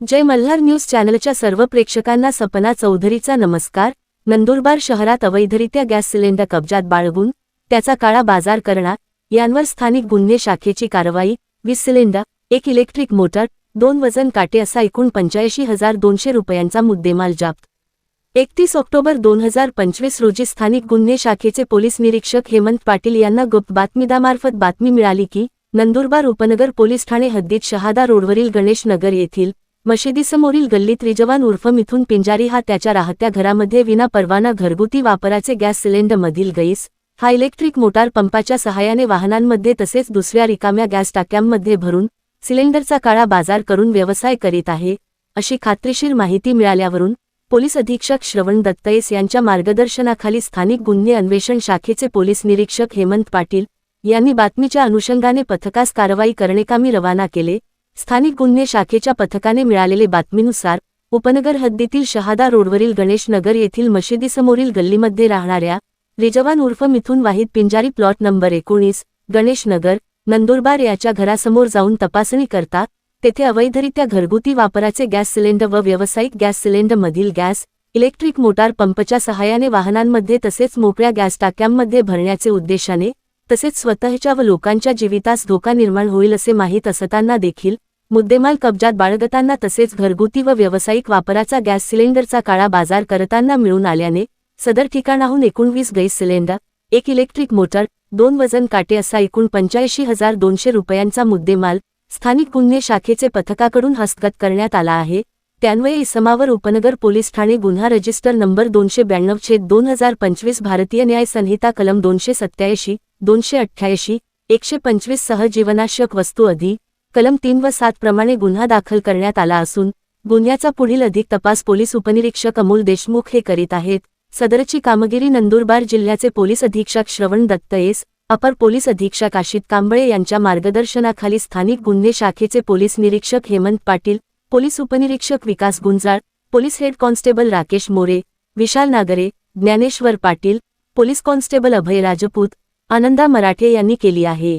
जय Malhar news चॅनलच्या सर्व प्रेक्षकांना सपना चौधरीचा नमस्कार. नंदुरबार शहरात अवैधरित्या गॅस सिलेंडर कब्जात बाळगून त्याचा काळा बाजार करणार यांवर स्थानिक गुन्हे शाखेची कारवाई वीस सिलेंडर एक इलेक्ट्रिक मोटर दोन वजन काटे असा एकूण पंच्याऐंशी हजार दोनशे रुपयांचा मुद्देमाल जाप्त. एकतीस ऑक्टोबर दोन हजार पंचवीस रोजी स्थानिक गुन्हे शाखेचे पोलीस निरीक्षक हेमंत पाटील यांना गुप्त बातमीदामार्फत बातमी मिळाली की नंदुरबार उपनगर पोलीस ठाणे हद्दीत शहादा रोडवरील गणेश नगर येथील मशिदीसमोरील गल्लीत रिजवान उर्फ मिथून पिंजारी हा त्याच्या राहत्या घरामध्ये विना परवाना घरगुती वापराचे गॅस सिलेंडरमधील गैस हा इलेक्ट्रिक मोटार पंपाच्या सहाय्याने वाहनांमध्ये तसेच दुसऱ्या रिकाम्या गॅस टाक्यांमध्ये भरून सिलेंडरचा काळा बाजार करून व्यवसाय करीत आहे अशी खात्रीशीर माहिती मिळाल्यावरून पोलीस अधीक्षक श्रवण दत्तयेस यांच्या मार्गदर्शनाखाली स्थानिक गुन्हे अन्वेषण शाखेचे पोलीस निरीक्षक हेमंत पाटील यांनी बातमीच्या अनुषंगाने पथकास कारवाई करणे कामी रवाना केले स्थानिक गुन्हे शाखेच्या पथकाने मिळालेले बातमीनुसार उपनगर हद्दीतील शहादा रोडवरील गणेश नगर येथील मशिदीसमोरील गल्लीमध्ये राहणाऱ्या रिजवान उर्फ मिथून वाहिद पिंजारी प्लॉट नंबर एकोणीस गणेश नगर नंदुरबार याच्या घरासमोर जाऊन तपासणी करता तेथे अवैधरित्या घरगुती वापराचे गॅस सिलेंडर व व्यावसायिक गॅस सिलेंडरमधील गॅस इलेक्ट्रिक मोटार पंपच्या सहाय्याने वाहनांमध्ये तसेच मोकळ्या गॅस टाक्यांमध्ये भरण्याचे उद्देशाने तसेच स्वतःच्या व लोकांच्या जीवितास धोका निर्माण होईल असे माहीत असताना देखील मुद्देमाल कब्जात बाळगताना तसेच घरगुती व व्यावसायिक वापराचा गॅस सिलेंडरचा काळा बाजार करताना मिळून आल्याने सदर ठिकाणाहून एकोणवीस गैस सिलेंडर एक इलेक्ट्रिक मोटर दोन वजन काटे असा एकूण पंच्याऐंशी हजार दोनशे रुपयांचा मुद्देमाल स्थानिक गुन्हे शाखेचे पथकाकडून हस्तगत करण्यात आला आहे. त्यान्वये इसमावर उपनगर पोलीस ठाणे गुन्हा रजिस्टर नंबर दोनशे ब्याण्णव छेद दोन हजार पंचवीस भारतीय न्याय संहिता कलम दोनशे सत्याऐंशी दोनशे अठ्ठ्याऐंशी एकशे पंचवीस सह जीवनाश्यक वस्तू अधि कलम तीन व सात प्रमाणे गुन्हा दाखल करण्यात आला असून गुन्ह्याचा पुढील अधिक तपास पोलीस उपनिरीक्षक अमोल देशमुख हे करीत आहेत. सदरची कामगिरी नंदुरबार जिल्ह्याचे पोलीस अधीक्षक श्रवण दत्तयेस अपर पोलीस अधीक्षक आशित कांबळे यांच्या मार्गदर्शनाखाली स्थानिक गुन्हे शाखेचे पोलीस निरीक्षक हेमंत पाटील पोलीस उपनिरीक्षक Vikas Gunjal police head constable Rakesh More Vishal Nagare Dnyaneshwar Patil police constable Abhay Rajput Ananda Marathe यांनी केली आहे.